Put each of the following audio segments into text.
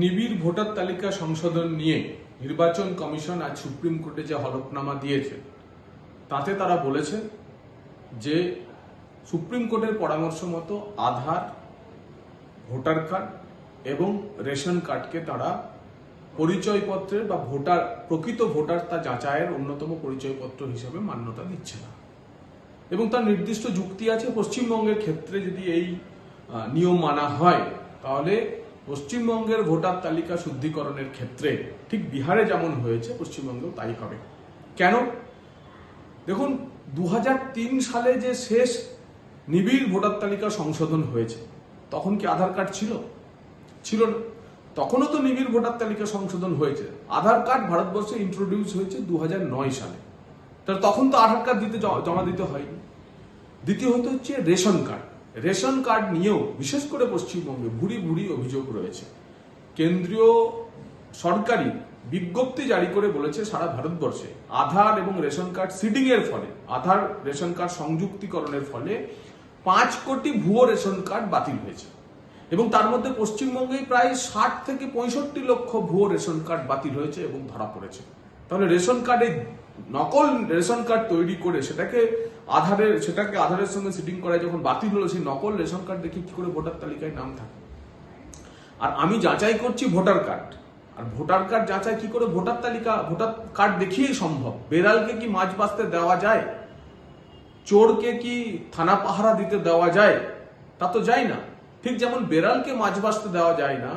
নিবিড় ভোটার তালিকা সংশোধন নিয়ে নির্বাচন কমিশন আজ সুপ্রিম কোর্টে যে হলফনামা দিয়েছে, তাতে তারা বলেছে যে সুপ্রিম কোর্টের পরামর্শ মতো আধার, ভোটার কার্ড এবং রেশন কার্ডকে তারা পরিচয়পত্রের বা ভোটার, প্রকৃত ভোটার তা যাচাইয়ের অন্যতম পরিচয়পত্র হিসেবে মান্যতা দিচ্ছে না। এবং তার নির্দিষ্ট যুক্তি আছে, পশ্চিমবঙ্গের ক্ষেত্রে যদি এই নিয়ম মানা হয়, তাহলে পশ্চিমবঙ্গের ভোটার তালিকা শুদ্ধিকরণের ক্ষেত্রে ঠিক বিহারে যেমন হয়েছে, পশ্চিমবঙ্গেও তাই হবে। কেন? দেখুন দু হাজার তিন সালে যে শেষ নিবিড় ভোটার তালিকা সংশোধন হয়েছে, তখন কি আধার কার্ড ছিল? ছিল না। তখনও তো নিবিড় ভোটার তালিকা সংশোধন হয়েছে। আধার কার্ড ভারতবর্ষে ইন্ট্রোডিউস হয়েছে দু হাজার নয় সালে। তাহলে তখন তো আধার কার্ড দিতে জমা দিতে হয়নি। দ্বিতীয়ত হচ্ছে রেশন কার্ড। রেশন কার্ড নিয়েও, বিশেষ করে পশ্চিমবঙ্গে ভুরি ভুরি অভিযোগ রয়েছে। কেন্দ্রীয় সরকারি বিজ্ঞপ্তি জারি করে বলেছে সারা ভারতবর্ষে আধার এবং রেশন কার্ড সিডিং এর ফলে, আধার, রেশন কার্ড সংযুক্তিকরণের ফলে পাঁচ কোটি ভুয়ো রেশন কার্ড বাতিল হয়েছে। এবং তার মধ্যে পশ্চিমবঙ্গে প্রায় ষাট থেকে পঁয়ষট্টি লক্ষ ভুয়ো রেশন কার্ড বাতিল হয়েছে এবং ধরা পড়েছে। তাহলে রেশন কার্ডে নকল রেশন কার্ড তৈরি করে সেটাকে আধারের, সেটাকে আধারের সঙ্গে সিটিং করায় যখন বাতিল হলো, সেই নকল রেশন কার্ড দেখে কি করে ভোটার তালিকায় নাম থাকে? আর আমি যাচাই করছি ভোটার কার্ড আর ভোটার কার্ড যাচাই কি করে ভোটার তালিকা, ভোটার কার্ড দেখিয়েই সম্ভব? বেড়ালকে কি মাছ বাঁচতে দেওয়া যায়? চোরকে কি থানা পাহারা দিতে দেওয়া যায়? তা তো যায় না। ঠিক যেমন বেড়ালকে মাছ বাঁচতে দেওয়া যায় না,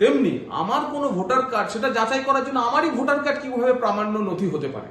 তেমনি আমার কোনো ভোটার কার্ড সেটা যাচাই করার জন্য আমারই ভোটার কার্ড কীভাবে প্রামাণ্য নথি হতে পারে?